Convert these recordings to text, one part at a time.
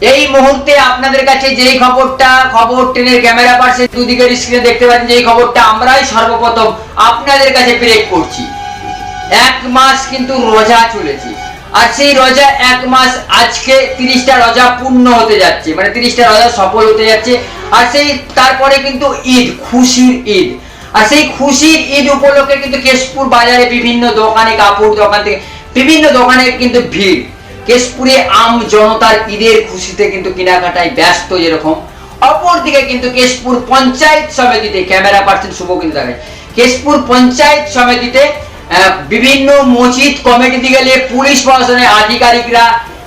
এই মুহূর্তে আপনাদের কাছে যেই খবরটা, খবর ট্রেনের ক্যামেরা পার্সের দুদিকের স্ক্রিনে দেখতে পাচ্ছেন, যেই খবরটা আমরাই সর্বপ্রথম আপনাদের কাছে ব্রেক করছি। এক মাস কিন্তু রোজা চলেছে। আর সেই রোজা এক মাস আজকে তিরিশটা রোজা পূর্ণ হতে যাচ্ছে। মানে তিরিশটা রোজা সফল হতে যাচ্ছে। আর সেই তারপরে কিন্তু ঈদ, খুশির ঈদ। আর সেই খুশির ঈদ উপলক্ষে কিন্তু কেশপুর বাজারে বিভিন্ন দোকানে, কাপড় দোকান থেকে বিভিন্ন দোকানে কিন্তু ভিড়। কেশপুরে আম জনতার ঈদের খুশিতে কিন্তু কেনাকাটায় ব্যস্ত যেরকম অপরদিকে কিন্তু কেশপুর পঞ্চায়েত সমিতিতে ক্যামেরা পার্সন শুভ কিন্তু দেখায় কেশপুর পঞ্চায়েত সমিতিতে বিভিন্ন মসজিদ, কমিটি নিয়ে পুলিশ প্রশাসনের আধিকারিকরা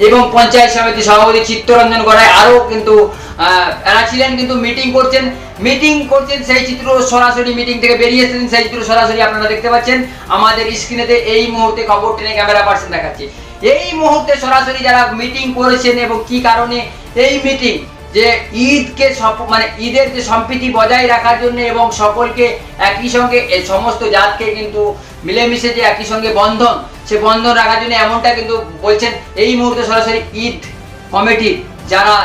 এবং পঞ্চায়েত সমিতি সভাপতি চিত্তরঞ্জন গড়াই আরও কিন্তু এরা ছিলেন কিন্তু মিটিং করছেন। মিটিং করছেন সেই চিত্র সরাসরি মিটিং থেকে বেরিয়ে এসেছেন। সেই চিত্র সরাসরি আপনারা দেখতে পাচ্ছেন। আমাদের স্ক্রিনেতে এই মুহূর্তে খবর টেনে ক্যামেরা পার্সন দেখাচ্ছে। এই মুহূর্তে সরাসরি যারা মিটিং করেছেন এবং কি কারণে এই মিটিং যে ঈদকে মানে ঈদের যে সম্প্রীতি বজায় রাখার জন্য এবং সকলকে একই সঙ্গে, এই সমস্ত জাতকে কিন্তু মিলেমিশে যে একই সঙ্গে বন্ধন, সে বন্ধন রাখার জন্য এমনটা কিন্তু বলছেন এই মুহূর্তে সরাসরি ঈদ কমিটি যারা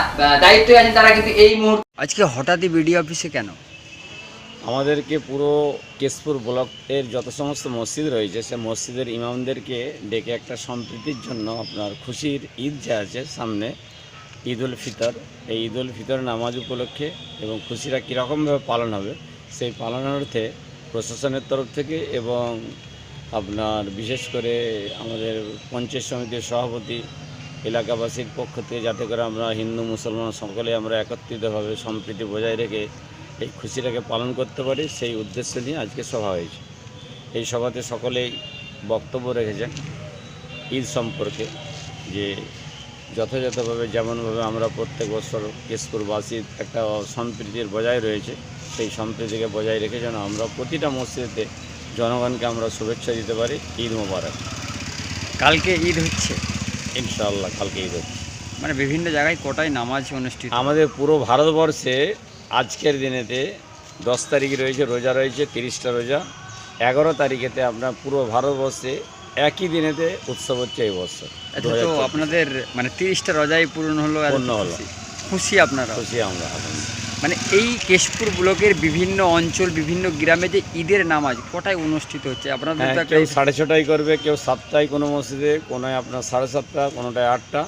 দায়িত্বে আছেন তারা কিন্তু এই মুহূর্তে আজকে হঠাৎই বিডিও অফিসে কেন? আমাদেরকে পুরো কেশপুর ব্লকের যত সমস্ত মসজিদ রয়েছে, সে মসজিদের ইমামদেরকে ডেকে একটা সম্প্রীতির জন্য আপনার খুশির ঈদ যে আছে সামনে, ঈদ উল ফিতর। এই ঈদ উল ফিতর নামাজ উপলক্ষে এবং খুশিরা কীরকমভাবে পালন হবে, সেই পালনার্থে প্রশাসনের তরফ থেকে এবং আপনার বিশেষ করে আমাদের পঞ্চায়েত সমিতির সভাপতি, এলাকাবাসীর পক্ষ থেকে যাতে করে আমরা হিন্দু, মুসলমান সকলে আমরা একত্রিতভাবে সম্প্রীতি বজায় রেখে এই খুশিটাকে পালন করতে পারি সেই উদ্দেশ্য নিয়ে আজকে সভা হয়েছে। এই সভাতে সকলেই বক্তব্য রেখেছেন ঈদ সম্পর্কে যে যথাযথভাবে যেমনভাবে আমরা প্রত্যেক বছর কেশপুরবাসীর একটা সম্প্রীতির বজায় রয়েছে সেই সম্প্রীতিকে বজায় রেখে যেন আমরা প্রতিটা মসজিদে জনগণকে আমরা শুভেচ্ছা দিতে পারি ঈদ মোবারক। কালকে ঈদ হচ্ছে। ইনশাআল্লাহ কালকে ঈদ হচ্ছে। মানে বিভিন্ন জায়গায় কোটায় নামাজ অনুষ্ঠিত? আমাদের পুরো ভারতবর্ষে আজকের দিনেতে দশ তারিখ রয়েছে রোজা রয়েছে তিরিশটা রোজা। এগারো তারিখেতে আপনার পুরো ভারতবর্ষে একই দিনেতে উৎসব হচ্ছে এই বছর আচ্ছা তো আপনাদের মানে তিরিশটা রজাই পূরণ হলো পূর্ণ হলো। খুশি। আপনারা খুশি আমরা মানে এই কেশপুর ব্লকের বিভিন্ন অঞ্চল বিভিন্ন গ্রামে যে ঈদের নামাজ কটায় অনুষ্ঠিত হচ্ছে? আপনাদের হ্যাঁ কেউ সাড়ে ছটায় করবে কেউ সাতটায় কোনো মসজিদে কোনোয় আপনার সাড়ে সাতটা কোনোটায় আটটা।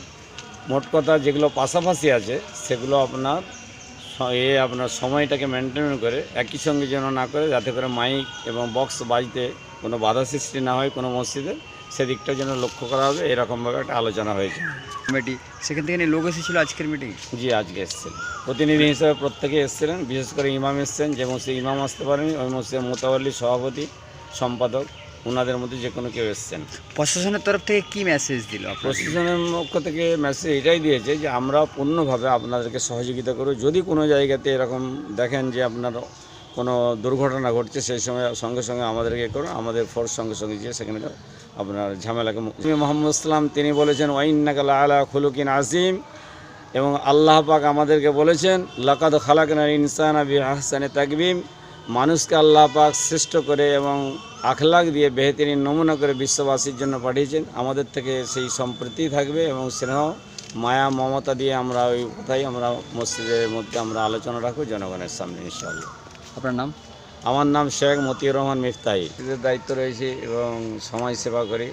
মোট কথা যেগুলো পাশাপাশি আছে সেগুলো আপনার এ আপনার সময়টাকে মেনটেন করে একই সঙ্গে যেন না করে যাতে করে মাইক এবং বক্স বাজতে কোনো বাধা সৃষ্টি না হয় কোনো মসজিদে সেদিকটা যেন লক্ষ্য করা হবে। এরকমভাবে একটা আলোচনা হয়েছে। কমিটি সেখান থেকে নিয়ে লোক এসেছিল আজকের মিটিং জি আজকে এসেছেন প্রতিনিধি হিসেবে প্রত্যেকে এসেছিলেন বিশেষ করে ইমাম এসছেন যে মসজিদে ইমাম আসতে পারেনি ওই মসজিদের মোতাবল্লি সভাপতি সম্পাদক ওনাদের মধ্যে যে কোনো কেউ এসছেন। প্রশাসনের তরফ থেকে কি মেসেজ দিল প্রশাসনের পক্ষ থেকে মেসেজ এটাই দিয়েছে যে আমরা পূর্ণভাবে আপনাদেরকে সহযোগিতা করব। যদি কোনো জায়গাতে এরকম দেখেন যে আপনার কোনো দুর্ঘটনা ঘটছে সেই সময় সঙ্গে সঙ্গে আমাদেরকে করুন। আমাদের ফোর্স সঙ্গে সঙ্গে গিয়ে সেখানে আপনার ঝামেলাকে মোহাম্মদ ইসলাম তিনি বলেছেন ওয়াইন্নাকাল আলা খুলুকিন আজিম এবং আল্লাহ পাক আমাদেরকে বলেছেন লাকাদ খালাকানার ইনসান আবি আহসানে তাকবিম। মানুষকে আল্লাহ পাক শ্রেষ্ঠ করে এবং আখলাক দিয়ে বেহতরিন নমুনা করে বিশ্ববাসীর জন্য পাঠিয়েছেন। আমাদের থেকে সেই সম্প্রীতি থাকবে এবং স্নেহ মায়া মমতা দিয়ে আমরা ওই কথাই আমরা মসজিদের মধ্যে আমরা আলোচনা রাখব জনগণের সামনে ইনশাআল্লাহ। আপনার নাম? আমার নাম শেখ মতিউর রহমান মিফতাহি। এদের দায়িত্ব রয়েছে এবং সমাজ সেবা করি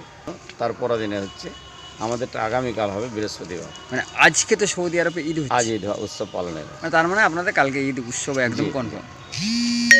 তার পরের দিনে হচ্ছে আমাদেরটা আগামীকাল হবে বৃহস্পতিবার। মানে আজকে তো সৌদি আরবে ঈদ হচ্ছে। আজ ঈদ উৎসব পালনের। মানে তার মানে আপনাদের কালকে ঈদ উৎসব একদম। কনফার্ম